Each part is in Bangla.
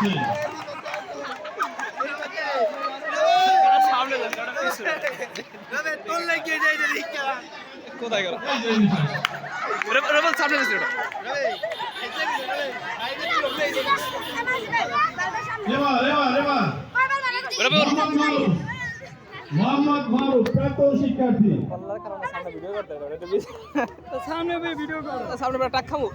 যাচ্ছে কোথায় গেল সামনে যাচ্ছে মোহাম্মদ টাক খামুক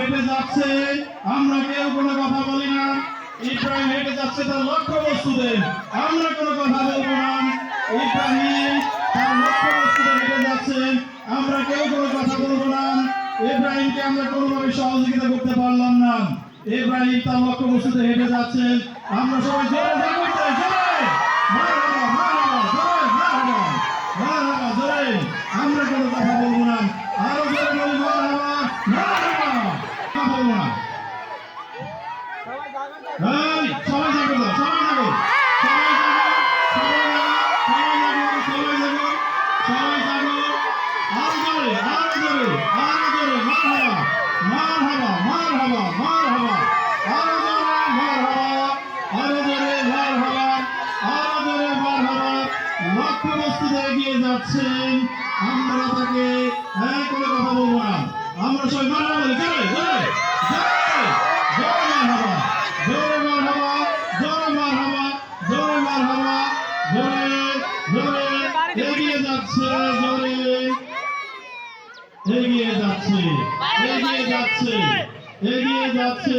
হেঁটে যাচ্ছে, আমরা কেউ কোনো কথা বলি না। ইব্রাহিম হেঁটে যাচ্ছে তার লক্ষ্য বস্তুতে। আমরা কোনো কথা বলব না। ইব্রাহিম তার লক্ষ্য বস্তুতে হেঁটে যাচ্ছে, আমরা কেউ কোনো কথা বলব না। ইব্রাহিমকে আমরা কোনোভাবে সহযোগিতা করতে পারলাম না। ইব্রাহিম তার লক্ষ্য বস্তুতে হেঁটে যাচ্ছে। আমরা সবাই জোরে জোরে যাচ্ছেন। আমরা তাকে হ্যাঁ করে কথা বলব না। আমরা সবাই মারা বলি। এগিয়ে যাচ্ছে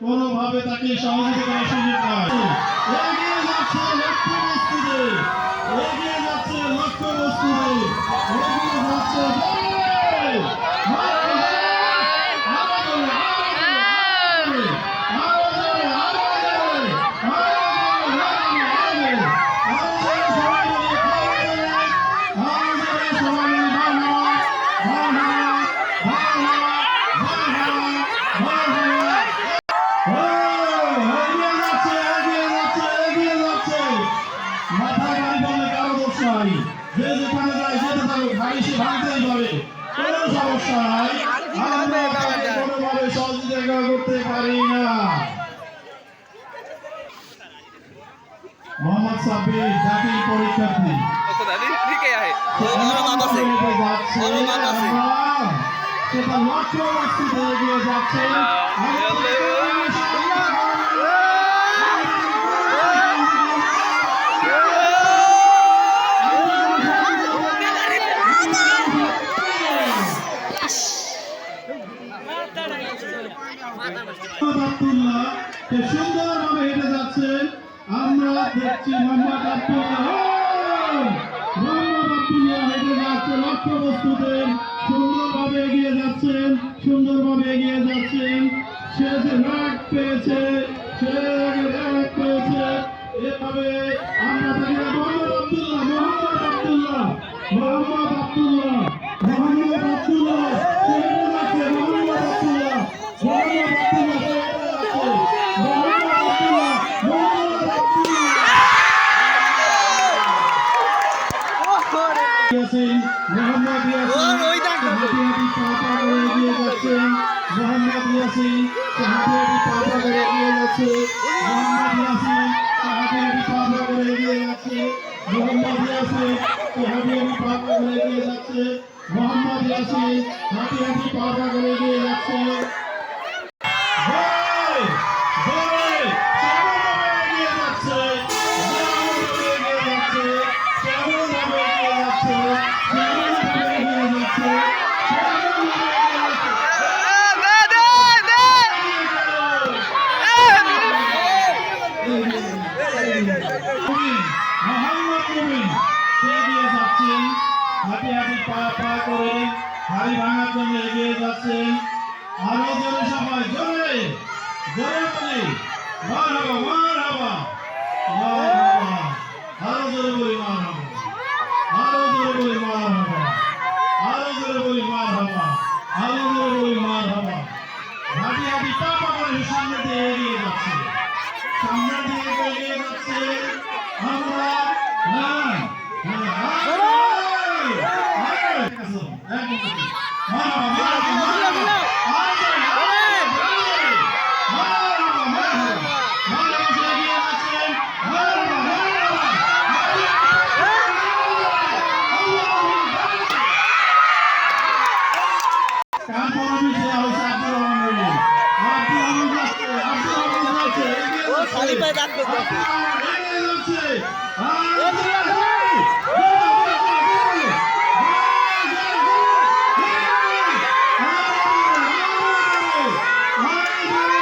কোনোভাবে তাকে সহযোগিতা করার সুযোগ নয় এগিয়ে যাচ্ছে লক্ষ্মী নাই। যে যেখানে যায় যেতে থাকুক, গাড়ি সে ভাঙতেই পারে। কোনো সমস্যা নাই। আমরা তাকে কোনোভাবে সহযোগিতা করতে পারি না। মোহাম্মদ সাব্বির জাতীয় পরীক্ষার্থী। সেটা লক্ষ্য বস্তুতে এগিয়ে যাচ্ছে। সুন্দরভাবে হেঁটে যাচ্ছেন আমরা দেখছি মোহাম্মদ আব্দুল্লাহ হেঁটে যাচ্ছে। লক্ষ্য বস্তুতে সুন্দরভাবে এগিয়ে যাচ্ছেন সুন্দরভাবে এগিয়ে যাচ্ছেন সে যে র্যাক পেয়েছে সে র্যাক পেয়েছে এভাবে আমরা তাকে মোহাম্মদ আব্দুল্লাহ মোহাম্মদ আব্দুল্লাহ মোহাম্মদ আব্দুল্লাহ মোহাম্মদ আব্দুল্লাহ যাচ্ছি হাতে হাতে পা পা করে এগিয়ে যাচ্ছি, মোহাম্মদ ইয়াসিন হাতে হাতে পা পা করে যাচ্ছে। তুমি সে দিয়ে যাচ্ছেন। হাতে হাতে পা পা করে হাড়ি ভাঙার জন্য এগিয়ে যাচ্ছেন। আরও জোরে সবাই, জোরে জোরে বলি। মার হবা মার হবা মার হবা খালি পায়ে ডাক Yeah.